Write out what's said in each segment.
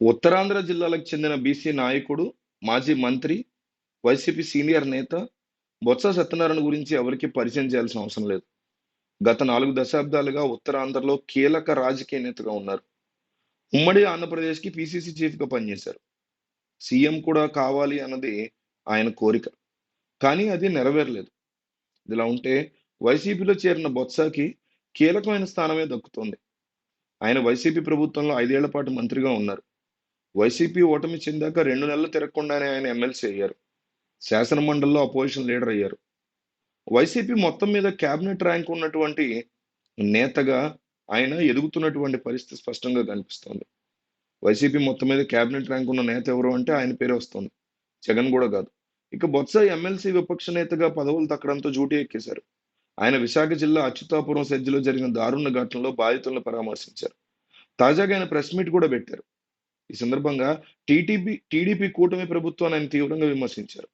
ఉత్తరాంధ్ర జిల్లాలకు చెందిన బీసీ నాయకుడు, మాజీ మంత్రి, వైసీపీ సీనియర్ నేత బొత్స సత్యనారాయణ గురించి ఎవరికి పరిచయం చేయాల్సిన అవసరం లేదు. గత నాలుగు దశాబ్దాలుగా ఉత్తరాంధ్రలో కీలక రాజకీయ నేతగా ఉన్నారు. ఉమ్మడి ఆంధ్రప్రదేశ్‌కి పీసీసీ చీఫ్‌గా పనిచేశారు. సీఎం కూడా కావాలి అన్నది ఆయన కోరిక. కానీ అది నెరవేరలేదు. ఇదిలా ఉంటే వైసీపీలో చేరిన బొత్సకి కీలకమైన స్థానమే దక్కుతుంది ఆయన వైసీపీ ప్రభుత్వంలో ఐదేళ్ళ పాటు మంత్రిగా ఉన్నారు. వైసీపీ ఓటమి చెందాక రెండు నెలలు తిరగకుండానే ఆయన ఎమ్మెల్సీ అయ్యారు. శాసనమండలిలో అపోజిషన్ లీడర్ అయ్యారు. వైసీపీ మొత్తం మీద క్యాబినెట్ ర్యాంక్ ఉన్నటువంటి నేతగా ఆయన ఎదుగుతున్నటువంటి పరిస్థితి స్పష్టంగా కనిపిస్తోంది. వైసీపీ మొత్తం మీద క్యాబినెట్ ర్యాంక్ ఉన్న నేత ఎవరు అంటే ఆయన పేరే వస్తోంది. జగన్ కూడా కాదు. ఇక బొత్స ఎమ్మెల్సీ విపక్ష నేతగా పదవులు తక్కడంతో జూటీ ఎక్కేశారు. ఆయన విశాఖ జిల్లా అచ్యుతాపురం సెజ్జలో జరిగిన దారుణ ఘటనలో బాధితులను పరామర్శించారు. తాజాగా ఆయన ప్రెస్ మీట్ కూడా పెట్టారు. ఈ సందర్భంగా టీడీపీ టీడీపీ కూటమి ప్రభుత్వాన్ని ఆయన తీవ్రంగా విమర్శించారు.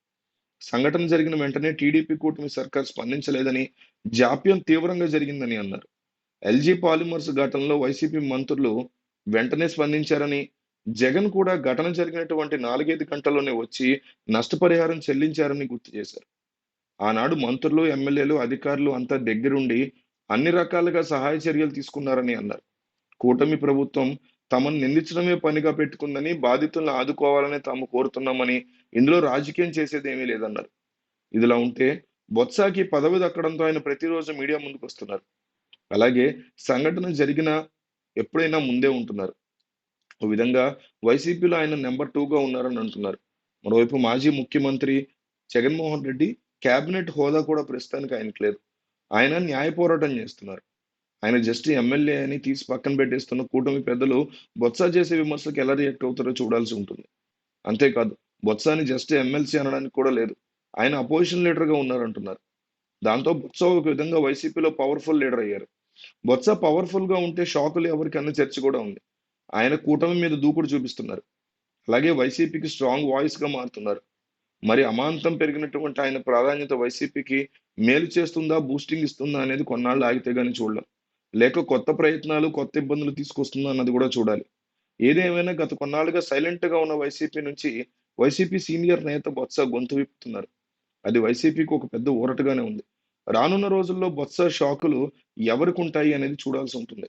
సంఘటన జరిగిన వెంటనే టీడీపీ కూటమి సర్కార్ స్పందించలేదని, జాప్యం తీవ్రంగా జరిగిందని అన్నారు. ఎల్జీ పాలిమర్స్ ఘటనలో వైసీపీ మంత్రులు వెంటనే స్పందించారని, జగన్ కూడా ఘటన జరిగినటువంటి 4, 5 గంటల్లోనే వచ్చి నష్టపరిహారం చెల్లించారని గుర్తు చేశారు. ఆనాడు మంత్రులు, ఎమ్మెల్యేలు, అధికారులు అంతా దగ్గరుండి అన్ని రకాలుగా సహాయ చర్యలు తీసుకున్నారని అన్నారు. కూటమి ప్రభుత్వం తమను నిందించడమే పనిగా పెట్టుకుందని, బాధితులను ఆదుకోవాలని తాము కోరుతున్నామని, ఇందులో రాజకీయం చేసేదేమీ లేదన్నారు. ఇదిలా ఉంటే బొత్సాకి పదవి దక్కడంతో ఆయన ప్రతిరోజు మీడియా ముందుకు వస్తున్నారు అలాగే సంఘటన జరిగిన ఎప్పుడైనా ముందే ఉంటున్నారు. ఓ విధంగా వైసీపీలో ఆయన నెంబర్ టూగా ఉన్నారని అంటున్నారు. మరోవైపు మాజీ ముఖ్యమంత్రి జగన్మోహన్ రెడ్డి క్యాబినెట్ హోదా కూడా ప్రస్తుతానికి ఆయనకు లేదు. ఆయన న్యాయ పోరాటం చేస్తున్నారు. ఆయన జస్ట్ ఎమ్మెల్యే అని తీసి పక్కన పెట్టేస్తున్న కూటమి పెద్దలు బొత్స చేసే విమర్శలకు ఎలా రియాక్ట్ అవుతారో చూడాల్సి ఉంటుంది. అంతేకాదు బొత్సాని జస్ట్ ఎమ్మెల్సీ అనడానికి కూడా లేదు. ఆయన అపోజిషన్ లీడర్‌గా ఉన్నారంటున్నారు. దాంతో బొత్స ఒక విధంగా వైసీపీలో పవర్‌ఫుల్ లీడర్ అయ్యారు. బొత్స పవర్‌ఫుల్‌గా ఉంటే షాకులు ఎవరికి అన్న చర్చ కూడా ఉంది. ఆయన కూటమి మీద దూకుడు చూపిస్తున్నారు. అలాగే వైసీపీకి స్ట్రాంగ్ వాయిస్‌గా మారుతున్నారు. మరి అమాంతం పెరిగినటువంటి ఆయన ప్రాధాన్యత వైసీపీకి మేలు చేస్తుందా, బూస్టింగ్ ఇస్తుందా అనేది కొన్నాళ్ళు ఆగితే కానీ చూడలేం. లేక కొత్త ప్రయత్నాలు, కొత్త ఇబ్బందులు తీసుకొస్తుందా అన్నది కూడా చూడాలి. ఏదేమైనా గత కొన్నాళ్ళుగా సైలెంట్‌గా ఉన్న వైసీపీ నుంచి వైసీపీ సీనియర్ నేత బొత్స గొంతు విప్పుతున్నారు. అది వైసీపీకి ఒక పెద్ద ఊరటగానే ఉంది. రానున్న రోజుల్లో బొత్స షాకులు ఎవరికి ఉంటాయి అనేది చూడాల్సి ఉంటుంది.